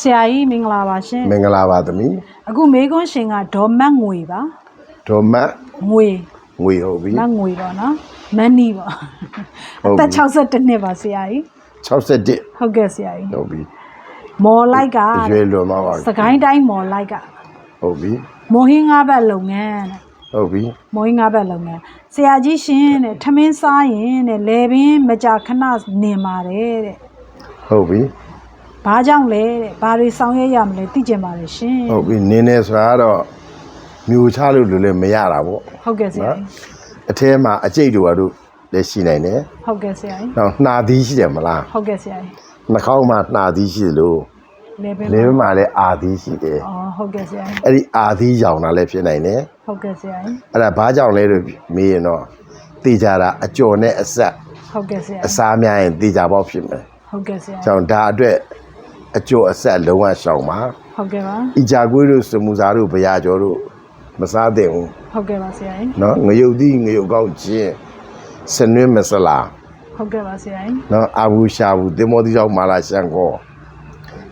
ဆရာကြီးမင်္ဂလာပါရှင်မင်္ဂလာပါသမီးအခုမေကွန်းရှင်ကဒေါ်မတ်ငွေပါဒေါ်မတ်ငွေငွေဟုတ်ပြီမတ်ငွေပေါ့နော်မန်နီပေါ့ဟုတ်အပြီသက်62နှစ်ပါဆရာကြီး61ဟုတ်ကဲ့ဆရာကြီးဟုတ်ပြီမော်လိုက်ကအရွယ်လွန်သွားပါစကိုင်းတိုင်းမော်လိုက်ကဟုတ်ပြီမော်ဟင်းငါးဘက်လုပ်ငန်းတဲ့ဟုတ်ပြီမော်ဟင်းငါးဘက်လုပ်ငန်းဆရာကြီးရှင်တဲ့ထမင်းစားရင်တဲ့လေပင်မကြာခဏနေပါတယ်တဲ့ဟုတ်ပြီ ဘာကြောင့်လဲတဲ့ဘာတွေဆောင်ရွက်ရမလဲသိကြပါတယ်ရှင်ဟုတ်ပြီနင်းနေဆိုတာကတော့မျိုးချလို့လို့လည်းမရတာပေါ့ဟုတ်ကဲ့ဆရာကြီးအထဲမှာအကျိတ်တို့ကတော့လည်းရှိနိုင်တယ်ဟုတ်ကဲ့ဆရာကြီးနောက်နှာသီးရှိတယ်မလားဟုတ်ကဲ့ဆရာကြီးနှာခေါင်းမှာနှာသီးရှိတယ်လို့လေပင်လေဘက်မှာလည်းအာသီးရှိတယ်အော်ဟုတ်ကဲ့ဆရာကြီးအဲ့ဒီအာသီးရောင်တာလည်းဖြစ်နိုင်တယ်ဟုတ်ကဲ့ဆရာကြီးအဲ့ဒါဘာကြောင့်လဲလို့မေးရင်တော့သိကြတာအကျော်နဲ့အဆက်ဟုတ်ကဲ့ဆရာအကြီးစားများရင်သိကြပေါက်ဖြစ်မယ်ဟုတ်ကဲ့ဆရာကြီးကြောင့်ဒါအတွက် အကျော်အဆက်လုံးဝရှောင်ပါဟုတ်ကဲ့ပါဤကြကွေးတို့စမူစာတို့ဘရာကျော်တို့မစားသင့်ဘူးဟုတ်ကဲ့ပါဆရာကြီးနော်ငရုတ်သီးငရုတ်ကောက်ချင်းစနွင်းမစလာဟုတ်ကဲ့ပါဆရာကြီးနော်အာဘူးရှာဘူးတင်မောတိကြောင့်မာလာရှန်ကော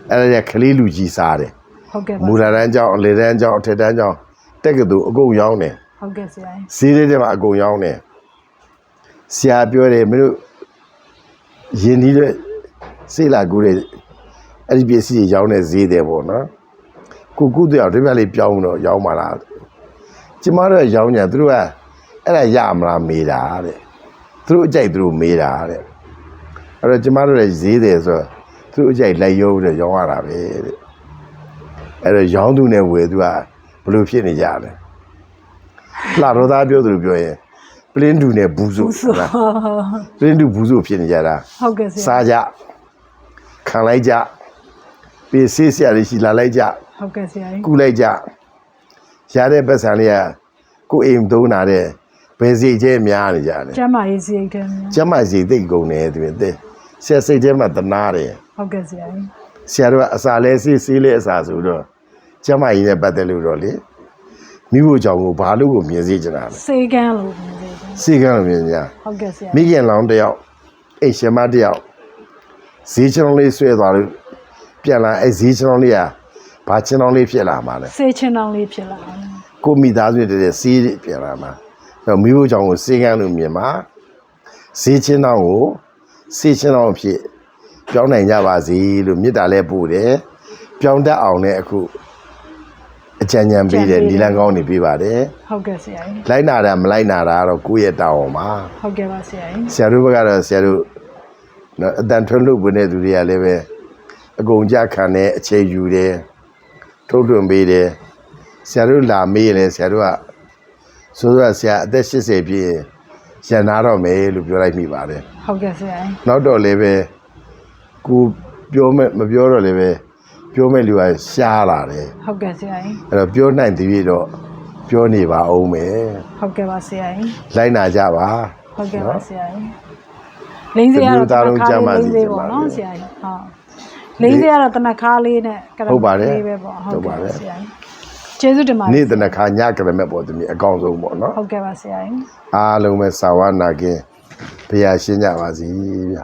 အဲ့ဒါကလေးလူကြီးစားတယ်ဟုတ်ကဲ့ပါမူလာတန်းကြောင့်အလေတန်းကြောင့်အထက်တန်းကြောင့်တက်ကတူအကုန်ရောင်းတယ်ဟုတ်ကဲ့ဆရာကြီးဈေးလေးတွေမှာအကုန်ရောင်းတယ်ဆရာပြောတယ်မင်းတို့ယင်းဒီတဲ့စေးလာကူတဲ့ အဲ့ဒီပစ္စည်းတွေရောင်းတဲ့ဈေးတယ်ပေါ့နော်ကိုကုတဲ့အောင်ဒီဘက်လေးပြောင်းတော့ရောင်းပါလားကျမတို့ကရောင်းညာသူတို့ကအဲ့ဒါရမလားမေးတာတဲ့သူတို့အကြိုက်သူတို့မေးတာတဲ့အဲ့တော့ကျမတို့လည်းဈေးတယ်ဆိုတော့သူတို့အကြိုက်လိုက်ရုံးတဲ့ရောင်းရတာပဲတဲ့အဲ့တော့ရောင်းသူနဲ့ဝယ်သူကဘယ်လိုဖြစ်နေကြလဲလာတော့သားပြောသလိုပြောရင်ပလင်းတူနဲ့ဘူးစုဘူးဆိုဟုတ်လားပလင်းတူဘူးစုဖြစ်နေကြတာဟုတ်ကဲ့ဆရာစားကြခံလိုက်ကြ ပေးဆေးဆရာလေးရှိလာလိုက်ကြဟုတ်ကဲ့ဆရာကြီးကုလိုက်ကြရတဲ့ပတ်စံလေးကကိုယ်အိမ်သုံးတာတဲ့ဘယ်စီကျဲများနေကြတယ်ကျမ်းမာရေးစရိတ်တယ်ကျမ်းမစီသိတ်ကုန်တယ်သူတဲ့ဆရာစိတ်ထဲမှာတနာတယ်ဟုတ်ကဲ့ဆရာကြီးဆရာတို့ကအစာလဲဆေးဆေးလဲအစာဆိုတော့ကျမ်းမကြီးနဲ့ပတ်သက်လို့တော့လေမိဖို့ကြောင့်ကိုဘာလို့ကိုမြင်စေချင်တာလဲစေကန်းလို့ပြောတယ်စီကံလို့မြင်ကြဟုတ်ကဲ့ဆရာမိခင်လောင်းတယောက်အိမ်ရှင်မတယောက်ဈေးချောင်းလေးဆွဲသွားလို့ ပြန်လာအဲဈေးချောင်းလေးကဘာချောင်းလေးဖြစ်လာမှာလဲစေချင်တောင်လေးဖြစ်လာတယ်ကိုမိသားစုတည်းစီးပြန်လာမှာတော့မိဖို့ကြောင့်ကိုစေကံလို့မြင်မှာဈေးချင်းတောင်းကိုစေချင်းတောင်းအဖြစ်ပြောင်းနိုင်ကြပါစေလို့မေတ္တာလဲပို့တယ်ပြောင်းတတ်အောင်လည်းအခုအကြံဉာဏ်ပေးတယ်နီလန်ကောင်းနေပေးပါတယ်ဟုတ်ကဲ့ဆရာကြီးလိုက်နာတာမလိုက်နာတာကတော့ကိုယ့်ရဲ့တောင်းအောင်ပါဟုတ်ကဲ့ပါဆရာကြီးဆရာတို့ဘက်ကတော့ဆရာတို့နော်အတန်ထွန်းလို့ဝင်တဲ့သူတွေကလည်းပဲ အကုန်ကြခံတယ်အချိန်ယူတယ်ထုတ်ထွင်ပေးတယ်ဆရာတို့လာမေးရင်လည်းဆရာတို့ကဆိုတော့ဆရာအသက်80ပြည့်ရင်ရန်နာတော့မယ်လို့ပြောလိုက်မိပါတယ်ဟုတ်ကဲ့ဆရာကြီးနောက်တော့လည်းပဲကိုပြောမဲ့မပြောတော့လည်းပဲပြောမဲ့လူကရှားလာတယ်ဟုတ်ကဲ့ဆရာကြီးအဲ့တော့ပြောနိုင်သေးပြီတော့ပြောနေပါအောင်မယ်ဟုတ်ကဲ့ပါဆရာကြီးလိုက်နာကြပါဟုတ်ကဲ့ပါဆရာကြီးလိမ့်စရာတော့တနခါလေးလိမ့်စေပေါ့နော်ဆရာကြီးဟုတ် လိမ့်စရာတော့တနခါလေးနဲ့ကရမလေးပဲပေါ့ဟုတ်ကဲ့ပါဆရာကြီးကျေးဇူးတင်ပါတနေ့ယ်တနခါညကရမက်ပေါ်သမီးအကောင်းဆုံးပေါ့နော်ဟုတ်ကဲ့ပါဆရာကြီးအားလုံးပဲစာဝနာကင်းဘုရားရှင်းကြပါစီဗျာ